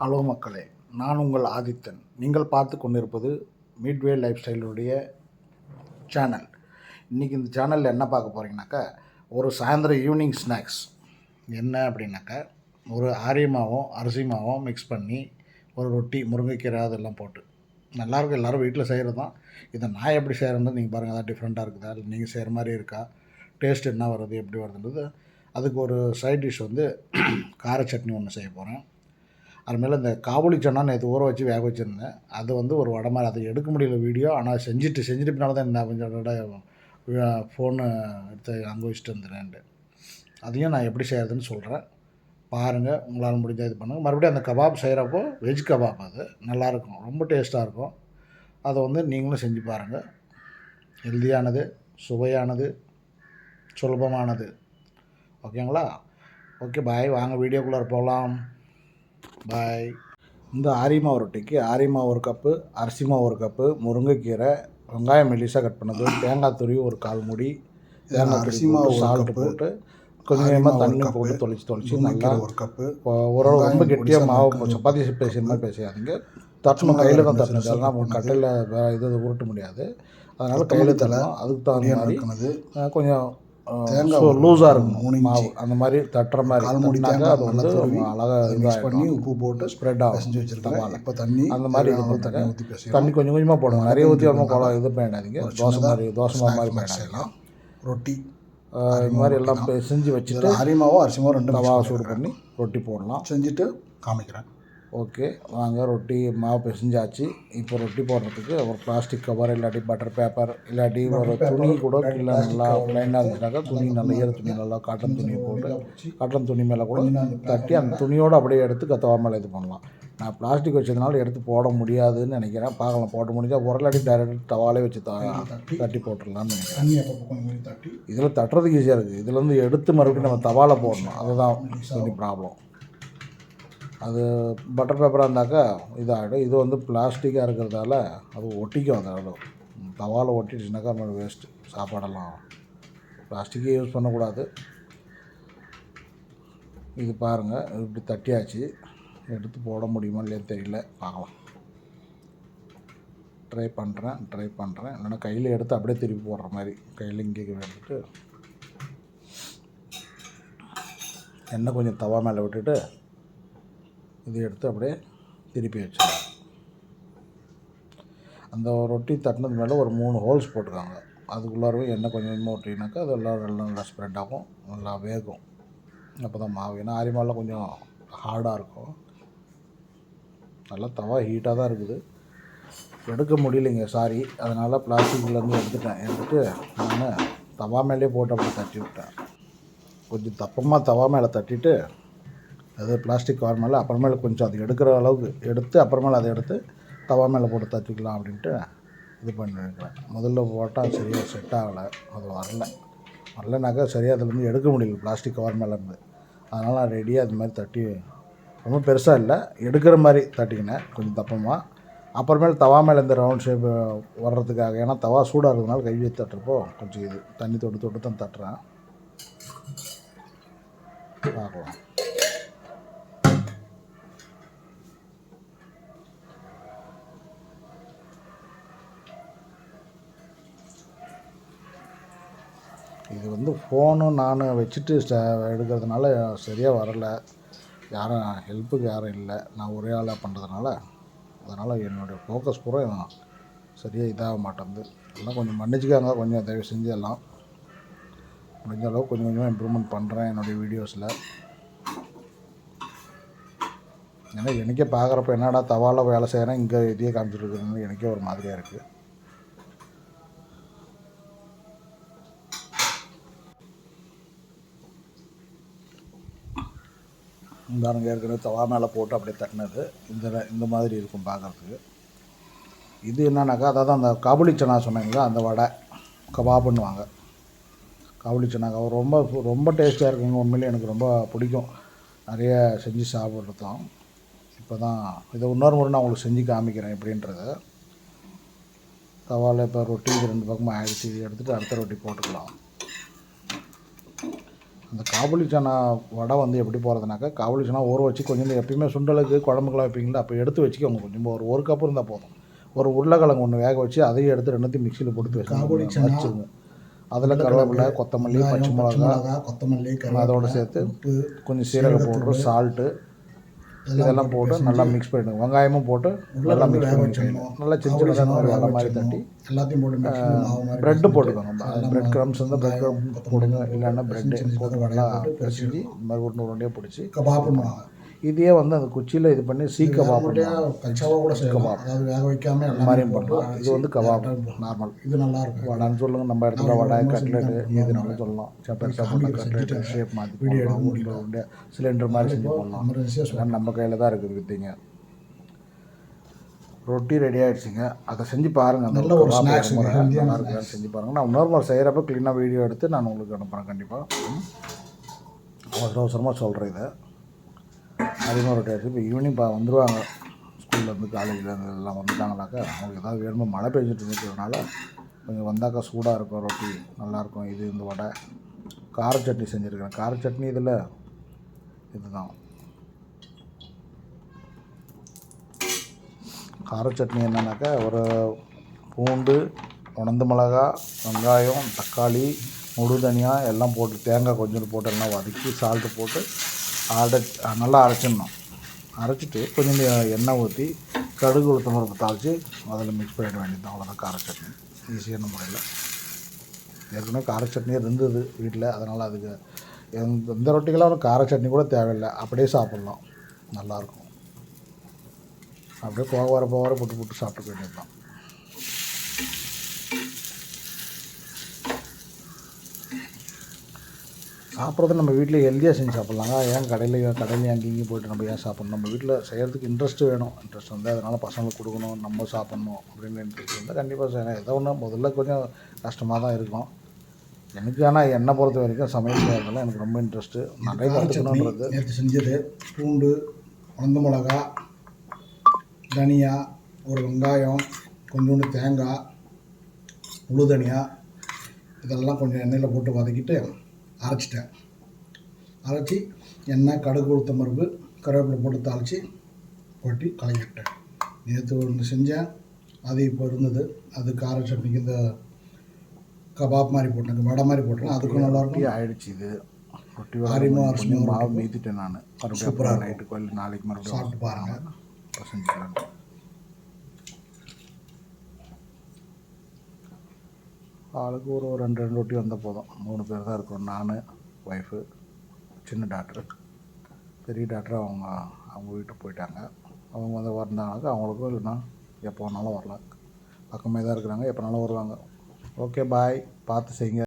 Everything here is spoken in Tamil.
ஹலோ மக்களே நான் உங்கள் ஆதித்தன். நீங்கள் பார்த்து கொண்டிருப்பது மிட்வே லைஃப் ஸ்டைலுடைய சேனல் இன்றைக்கி இந்த சேனலில் என்ன பார்க்க போகிறீங்கனாக்கா ஒரு சாயந்தரம் ஈவினிங் ஸ்நாக்ஸ் என்ன அப்படின்னாக்கா ஒரு ஆரியமாவும் அரிசி மாவும் மிக்ஸ் பண்ணி ஒரு ரொட்டி முருங்கைக்கீரை அதெல்லாம் போட்டு. நல்லாயிருக்கும் எல்லோரும் வீட்டில் செய்கிறது தான் இதை நான் எப்படி செய்கிறேன்னு நீங்கள் பாருங்கள் அதான் டிஃப்ரெண்ட்டாக இருக்குதா? இல்லை நீங்கள் செய்கிற மாதிரி இருக்கா? டேஸ்ட் என்ன வருது? எப்படி வருதுன்றது. அதுக்கு ஒரு சைட் டிஷ் வந்து கார சட்னி ஒன்று செய்ய போகிறேன் அதுமாரி இந்த காபுலி சன்னா நேற்று ஊற வச்சு வேக வச்சுருந்தேன். அது வந்து ஒரு வடை மாதிரி. அதை எடுக்க முடியல வீடியோ ஆனால் செஞ்சுட்டு செஞ்சுட்டு பின்னால் தான் நான் கொஞ்சம் ஃபோனு எடுத்து அங்கே வச்சுட்டு வந்துடுறேன்ட்டு. அதையும் நான் எப்படி செய்கிறதுன்னு சொல்கிறேன் பாருங்கள் உங்களால் முடிஞ்ச இது பண்ணுங்கள் மறுபடியும் அந்த கபாப் செய்கிறப்போ வெஜ் கபாப் அது. நல்லாயிருக்கும். ரொம்ப டேஸ்ட்டாக இருக்கும். அதை வந்து நீங்களும் செஞ்சு பாருங்கள் ஹெல்தியானது சுவையானது சுலபமானது. ஓகேங்களா? ஓகே பாய் வாங்க வீடியோக்குள்ளே போகலாம். பாய் இந்த ஆரிமாவு ரொட்டிக்கு ஆரிமாவு ஒரு கப்பு அரிசி மாவு ஒரு கப்பு முருங்கைக்கீரை வெங்காயம் மெல்லிசாக கட் பண்ணது தேங்காய் துருவி ஒரு கால் மூடி தேங்காய் அரிசி அரிசி மாவு மாவு ஒரு சால்ட்டு போட்டு கொஞ்சமாக தண்ணி போட்டு தொளிச்சு தொளிச்சு நல்லா ஒரு கப்பு ஓரளவு ரொம்ப கெட்டியாக மாவு. சப்பாத்தி பேசுகிற மாதிரி பேசாதீங்க. தட்டணும் கையில் தான் தட்டணும். பண்ணது. கட்டையில் வேறு இது உருட்ட முடியாது. அதனால் கையில் தட்டணும். அதுக்கு தகுந்த மாதிரி கொஞ்சம் தேங்காய் லூஸாக இருக்கும். மாவு. அந்த மாதிரி தட்டுற மாதிரி கால் மூடி தட்டினாக்கா தேங்காய் அது வந்து அழகாக மிக்ஸ் பண்ணி உப்பு போட்டு ஸ்ப்ரெட் ஆகும். பிசைஞ்சு வச்சிருக்கேன். இப்போ தண்ணி அந்த மாதிரி இது. தண்ணி ஊற்றி பேசலாம். தண்ணி கொஞ்சம் கொஞ்சமாக போடணும் நிறைய ஊற்றி வரணும். குழம்பு இது பண்ணிடாதீங்க ஒரு தோசை மாதிரி தோசை மாதிரி செய்யலாம். ரொட்டி இது மாதிரி எல்லாம் செஞ்சு வச்சுட்டு அரிமாவும் அரிசிமாவும் ரெண்டு தவா mix சூடு. பண்ணி ரொட்டி போடலாம். செஞ்சுட்டு காமிக்கிறேன். ஓகே வாங்க ரொட்டி மாவு பிசைஞ்சாச்சு. இப்போ ரொட்டி போடுறதுக்கு ஒரு பிளாஸ்டிக் கவர் இல்லாட்டி பட்டர் பேப்பர் இல்லாட்டி ஒரு துணி கூட கீழே நல்லா லைனாக இருந்துச்சுனாக்கா துணி நல்லா ஈர துணி நல்லா காட்டன் துணி போட்டு காட்டன் துணி மேலே கூட தட்டி அந்த துணியோடு அப்படியே எடுத்து கத்தவா மேலே இது பண்ணலாம். நான் பிளாஸ்டிக் வச்சதுனால எடுத்து போட முடியாதுன்னு நினைக்கிறேன். பார்க்கலாம் போட முடிஞ்சால் உரலாட்டி டைரக்ட் தவாலே வச்சு தட்டி போட்டுடலாம்னு நினைக்கிறேன். இதில் தட்டுறதுக்கு ஈஸியாக இருக்குது இதுலேருந்து எடுத்து மறுபடியும் நம்ம தவால போடணும். அதுதான் ப்ராப்ளம் அது பட்டர் பேப்பராக இருந்தாக்கா இதாகிடும். இது வந்து பிளாஸ்டிக்காக இருக்கிறதால அது ஒட்டிக்கும் அந்த அளவு. தவால ஒட்டிடுச்சுனாக்கா நம்ம வேஸ்ட்டு சாப்பாடெல்லாம். பிளாஸ்டிக்கே யூஸ் பண்ணக்கூடாது. இது பாருங்கள் இப்படி தட்டியாச்சு. எடுத்து போட முடியுமா இல்லையா தெரியல. பார்க்கலாம். ட்ரை பண்ணுறேன் ட்ரை பண்ணுறேன் இல்லைன்னா கையில் எடுத்து அப்படியே திருப்பி போடுற மாதிரி. கையில் இங்கே எடுத்துட்டு எண்ணெய் கொஞ்சம் தவா மேலே விட்டுட்டு இதை எடுத்து அப்படியே திருப்பி வச்சிடலாம். அந்த ரொட்டி தட்டினது மேலே ஒரு மூணு ஹோல்ஸ் போட்டிருக்காங்க. அதுக்குள்ளாரவே எண்ணெய் கொஞ்சம் கொஞ்சமாக விட்டிங்கனாக்கா அது எல்லாம் நல்லா நல்லா ஸ்ப்ரெட் ஆகும் நல்லா வேகும். அப்போ தான் மாவு. ஏன்னா ஆரிமாவில் கொஞ்சம் ஹார்டாக இருக்கும். நல்லா தவா ஹீட்டாக தான் இருக்குது. எடுக்க முடியலைங்க சாரி அதனால் பிளாஸ்டிக்லேருந்து எடுத்துட்டேன். எடுத்துட்டு நான் தவா மேலே போட்டு அப்படி தட்டி விட்டேன். கொஞ்சம் தப்பமாக தவா மேலே தட்டிட்டு அது பிளாஸ்டிக் கவர் மேலே அப்புறமேல கொஞ்சம் அது எடுக்கிற அளவுக்கு எடுத்து அப்புறமேல அதை எடுத்து தவா மேலே போட்டு தட்டிக்கலாம் அப்படின்ட்டு இது பண்ணிருக்கிறேன் முதல்ல போட்டால் சரியாக செட் ஆகலை. அது வரல. வரலனாக்கா சரியாக அதுலேருந்து எடுக்க முடியல. பிளாஸ்டிக் கவர் மேலே இருந்து. அதனால் நான் ரெடியாக அது மாதிரி தட்டி ரொம்ப பெருசாக இல்லை. எடுக்கிற மாதிரி தட்டிக்கினேன். கொஞ்சம் தப்பமாக அப்புறமேல் தவா மேலே இந்த ரவுண்ட் ஷேப் வர்றதுக்காக ஏன்னா தவா சூடாக இருக்கிறதுனால கை வச்சு தட்டுறப்போ கொஞ்சம் இது தண்ணி தொட்டு தொட்டு தான் தட்டுறேன். பார்க்கலாம். இது வந்து ஃபோனும் நான் வச்சுட்டு எடுக்கிறதுனால சரியாக வரலை. யாரும் ஹெல்ப்புக்கு யாரும் இல்லை. நான் ஒரே ஆளாக பண்ணுறதுனால அதனால் என்னுடைய ஃபோக்கஸ் பூரா சரியாக இதாக மாட்டேங்குது. எல்லாம் கொஞ்சம் மன்னிச்சுக்காங்க. கொஞ்சம் தயவு செஞ்சு எல்லாம். முடிஞ்ச அளவுக்கு கொஞ்சம் கொஞ்சமாக இம்ப்ரூவ்மெண்ட் பண்ணுறேன் என்னுடைய வீடியோஸில் ஏன்னா எனக்கே பார்க்குறப்ப என்னடா தவால வேலை செய்கிறேன் இங்கே இதையே காமிச்சிட்டு இருக்கிறேன்னு எனக்கே ஒரு மாதிரியாக இருக்குது இந்தாருங்க ஏற்கனவே தவா மேலே போட்டு அப்படியே தட்டினது. இந்த இந்த மாதிரி இருக்கும் பார்க்குறதுக்கு. இது என்னன்னாக்கா அதாவது அந்த காபுலி சனா சொன்னீங்களா அந்த வடை கபாபுன்னுவாங்க. காபுலி சனா ரொம்ப ரொம்ப டேஸ்டியாக இருக்குங்க உண்மையிலே எனக்கு ரொம்ப பிடிக்கும். நிறைய செஞ்சு சாப்பிட்றதும். இப்போ தான் இதை இன்னொரு முறை நான் உங்களுக்கு செஞ்சு காமிக்கிறேன் எப்படின்றத. தவாவில் இப்போ ரொட்டி ரெண்டு பக்கமாக ஆயிடுச்சு இது எடுத்துகிட்டு அடுத்த ரொட்டி போட்டுக்கலாம். அந்த காபுலி சனா வடை வந்து எப்படி போகிறதுனாக்கா காபுலி சனா ஊற வச்சு கொஞ்சம் எப்பயுமே சுண்டலுக்கு குழம்புக்கெல்லாம் வைப்பீங்களா? அப்போ எடுத்து வச்சுக்கோங்க கொஞ்சம். ஒரு ஒரு கப்பு இருந்தால் போதும். ஒரு உருளைக்கிழங்கு ஒன்று வேக வச்சு அதையும் எடுத்து ரெண்டுத்தையும் மிக்சியில் போட்டு காபூலி வச்சு சனா, வச்சுருங்க. அதில் கருவேப்பிலை கொத்தமல்லி பச்சை மிளகா கொத்தமல்லி அதோட சேர்த்து கொஞ்சம் சீரக பவுட்ரு சால்ட்டு இதெல்லாம் போட்டு நல்லா மிக்ஸ் பண்ணிடுங்க. வெங்காயமும் போட்டு நல்லா மிக்ஸ் பண்ணி நல்லா சின்ன சின்னதாக இந்த மாதிரி தட்டி எல்லாத்தையும் போட்டு ப்ரெட்டு போட்டுக்கோங்க பிரெட் க்ரம்ஸ் வந்து பிரெட் க்ரம் போடுங்க இல்லைன்னா ப்ரெட்டு போட்டு நல்லா பிடிச்சி இந்த மாதிரி உருண்டை உருண்டையாக பிடிச்சி கபாப்புன்னுவாங்க இதையே வந்து அந்த குச்சியில் இது பண்ணி சீ கபாப் கச்சாவா கூட செய்யலாம். அதாவது வேக வைக்காம மாதிரியும் பண்ணலாம். இது வந்து கபாப் நார்மல். இது நல்லா இருக்கும். வடைன்னு சொல்லுங்க. நம்ம இடத்துல வடை கட்லெட்டு எதுனாலும் சொல்லலாம். சரி, பெருசா போட்டால் கட்லெட்டு ஷேப் மாற்றி உருண்டை சிலிண்டர் மாதிரி செஞ்சு எல்லாம் நம்ம கையில் தான் இருக்குது வித்தீங்க. ரொட்டி ரெடி ஆயிடுச்சுங்க. அதை செஞ்சு பாருங்கள் நல்ல ஒரு healthy-யான நல்லா செஞ்சு பாருங்கள் நான் இன்னொரு முறை செய்கிறப்ப க்ளீனாக வீடியோ எடுத்து நான் உங்களுக்கு அனுப்புகிறேன் கண்டிப்பாக அவசர அவசரமாக சொல்கிறேன் இதை. அதிகமாக ரொட்டி இப்போ ஈவினிங் இப்போ வந்துடுவாங்க ஸ்கூல்லேருந்து காலேஜ்லேருந்து எல்லாம் வந்துட்டாங்கனாக்கா அவங்களுக்கு ஏதாவது வேணுமோ மழை பெஞ்சிட்டு இருக்கிறதுனால கொஞ்சம் வந்தாக்கா சூடாக இருக்கும் ரொட்டி நல்லாயிருக்கும் இது இந்த வடை. கார சட்னி செஞ்சுருக்கேன். கார சட்னி இதில் இதுதான். கார சட்னி என்னன்னாக்கா ஒரு பூண்டு உணந்து மிளகா வெங்காயம் தக்காளி முழு தனியாக எல்லாம் போட்டு தேங்காய் கொஞ்சம் போட்டு எல்லாம் வதக்கி சால்ட்டு போட்டு அரை நல்லா அரைச்சிடணும். அரைச்சிட்டு கொஞ்சம் எண்ணெய் ஊற்றி கடுகு உளுத்தம் பருப்பு தாளித்து அதில் மிக்ஸ் பண்ணிட வேண்டியது. அவ்வளோதான் கார சட்னி. ஈஸியான முறையில். ஏற்கனவே கார சட்னி இருந்தது வீட்டில் அதனால் அதுக்கு எந்த எந்த ரொட்டிக்கெல்லாம் ஒரு கார சட்னி கூட தேவையில்லை. அப்படியே சாப்பிட்லாம். நல்லாயிருக்கும். அப்படியே போக வர போக வர புட்டு புட்டு சாப்பிட்டு வேண்டியது தான் சாப்பிட்றது நம்ம வீட்டில் ஹெல்த்தியாக செஞ்சு சாப்பிட்லாங்க. ஏன் கடையில் கடையிலையும் அங்கேயும் போயிட்டு நம்ம ஏன் சாப்பிட்ணும்? நம்ம வீட்டில் செய்கிறதுக்கு இன்ட்ரெஸ்ட் வேணும். இன்ட்ரெஸ்ட் வந்து அதனால் பசங்களுக்கு கொடுக்கணும் நம்ம சாப்பிட்ணும் அப்படின்னு இன்ட்ரெஸ்ட் இருந்தால் கண்டிப்பாக செய்யணும். ஏதோ ஒன்று முதல்ல கொஞ்சம் கஷ்டமாக தான் இருக்கும். எனக்கு ஆனால் என்னை பொறுத்த வரைக்கும் சமையல் செய்கிறதுல எனக்கு ரொம்ப இன்ட்ரெஸ்ட்டு நிறைய கற்றுக்கணுன்றது நேற்று செஞ்சது பூண்டு உணந்த மிளகா தனியா ஒரு வெங்காயம் கொஞ்சோண்டு தேங்காய் முழு தனியா இதெல்லாம் கொஞ்சம் எண்ணெயில் போட்டு வதக்கிட்டு அரைச்சிட்டேன். அரைச்சி எண்ணெய் கடுகு உளுத்தம் பருப்பு கருவேப்பிலை போட்டு தாளித்து கொட்டி கலக்கிட்டேன் நேற்று ஒன்று செஞ்சேன். அது இப்போ இருந்தது. அது கார சட்னிக்கு இந்த கபாப் மாதிரி போட்டேன் வடை மாதிரி போட்டேன் அதுக்கும் நல்லாயிருக்கும் ஆயிடுச்சு இது. மாவு மீத்திட்டேன் நான். அப்புறம் நைட்டுக்கு இல்லை நாளைக்கு மறுபடியும் சாப்பிட்டு பாருங்க. செஞ்சுக்கிறேன் ஆளுக்கு ஒரு ஒரு ரெண்டு ரெண்டு ரொட்டி வந்தால் போதும். மூணு பேர் தான் இருக்கோம். நான் ஒய்ஃபு சின்ன டாக்டர் பெரிய டாக்டர் அவங்க அவங்க வீட்டுக்கு போயிட்டாங்க. அவங்க வந்து வந்தாங்கனாக்கா அவங்களுக்கும் இல்லைன்னா எப்போ வேணாலும் வரலாம். பக்கமே தான் இருக்கிறாங்க எப்போனாலும் வருவாங்க. ஓகே பாய் பார்த்து செய்யுங்க.